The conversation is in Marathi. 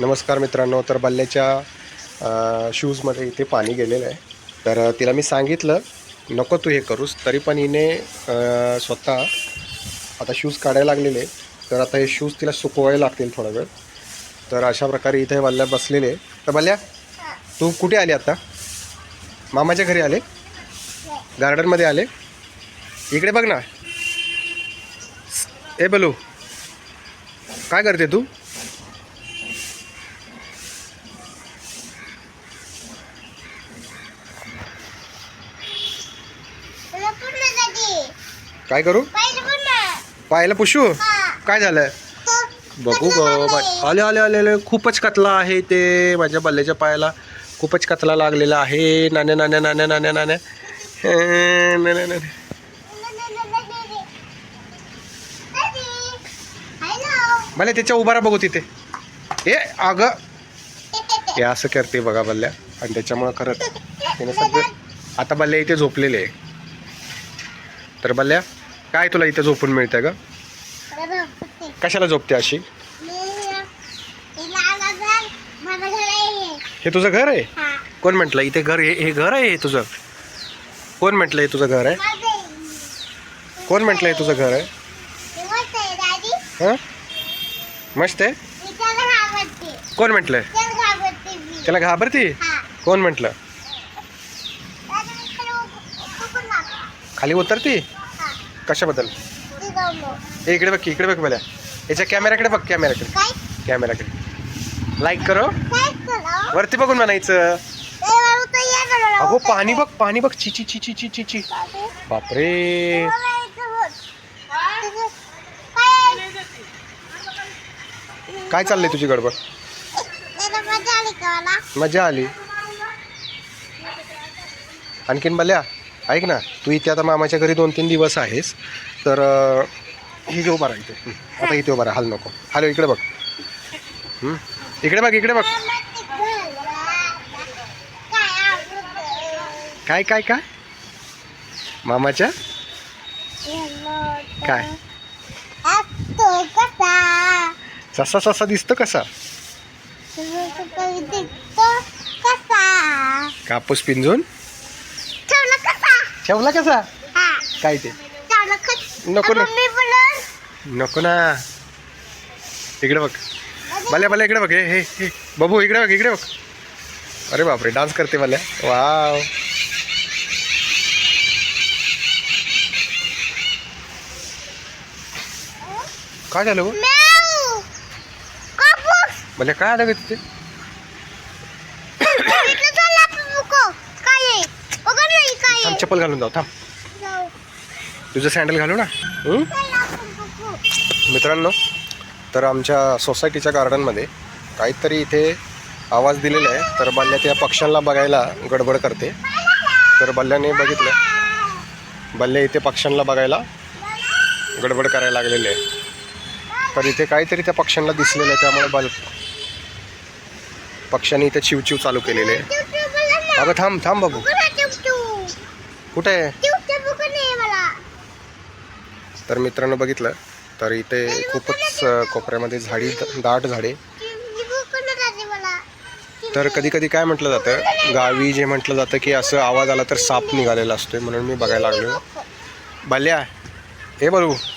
नमस्कार मित्रांनो तर बल्ल्याच्या शूजमध्ये इथे पाणी गेलेलं आहे. तर तिला मी सांगितलं नको तू हे करूस तरी पण हिने स्वतः आता शूज काढायला लागलेले तर आता हे शूज तिला सुकवायला लागतील थोडा वेळ. तर अशा प्रकारे इथे बल्ल्या बसलेले तर बल्ल्या तू कुठे आली आता? मामाच्या घरी आले? गार्डनमध्ये आले? इकडे बघ ना. ए बलू काय करते तू? काय करू? पाहायला पुशू? हा. काय झालं बघू आले आले आले आले. खूपच कतला आहे ते माझ्या बल्ल्याच्या पायाला. खूपच कतला लागलेला आहे. नाण्या नाण्या नाण्या नाण्या नाण्या. हे, नाण्या, नाण्या. हॅलो. मला त्याच्या उभारा बघू तिथे. ए अगं. हे असं करते बघा बल्ल्या. आणि त्याच्यामुळं खरंच तिने सगळं आता बल्ल्या इथे झोपलेले. आहे तर बल्ल्या काय तुला इथे झोपून मिळतं ग? कशाला झोपते अशी? हे तुझं घर आहे? कोण म्हटलं? इथे घर हे घर आहे हे तुझं? कोण म्हटलं हे तुझं घर आहे? कोण म्हटलं हे तुझं घर आहे? हां? मस्त आहे? कोण म्हटलंय त्याला घाबरती? कोण म्हटलं? खाली उतरती? कशाबद्दल? इकडे बघ की, इकडे बघ मला. याच्या कॅमेऱ्याकडे बघ कॅमेऱ्याकडे. काय? कॅमेऱ्याकडे. लाईक करो. वरती बघून म्हणायचं. अगो पाणी बघ पाणी बघ. ची ची ची ची ची ची. ची बापरे. काय? चाललंय तुझी गडबड? मजा आली आणखीन बल्या ऐक ना तू इथे आता मामाच्या घरी दोन तीन दिवस आहेस तर ही घेऊ बरा इथे. हं, आता इथे उभा राहा हाल नको. हॅलो इकडे बघ. हं, इकडे बघ इकडे बघ. काय काय काय? मामाच्या? काय? ससा ससा दिसतो कसा? कापूस पिंजून? ठेवला कसा? काय ते? नको ना. नको ना. इकडे बघ. भल्या भल्या इकडे बघ. हे हे बबू इकडे बघ इकडे बघ. अरे बापरे डान्स करते भल्या. वाव. काय झालं भल्या काय आलं तिथे इकडे चला बुको काय आहे बघा नाही काय थांब आहे चप्पल घालून जाऊ थांब. तुझं सँडल घालू ना? मित्रांनो तर आमच्या सोसायटीच्या गार्डनमध्ये काहीतरी इथे आवाज दिलेला आहे. तर बाल्या त्या पक्ष्यांना बघायला गडबड करते. तर बल्ल्याने बघितलं. बल्ल्या इथे पक्ष्यांना बघायला गडबड करायला लागलेले आहे तर इथे काहीतरी त्या पक्ष्यांना दिसलेलं आहे. त्यामुळे बल पक्ष्यांनी इथे चिवचिव चालू केलेले आहे. अगं थांब थांब बघू. कुठे. तर मित्रांनो बघितलं तर इथे खूपच कोपऱ्यामध्ये झाडी दाट झाडे. तर कधी कधी काय म्हटलं जातं गावी जे म्हटलं जातं की असं आवाज आला तर साप निघालेला असतोय म्हणून मी बघायला लागलो बाल्या हे बरू.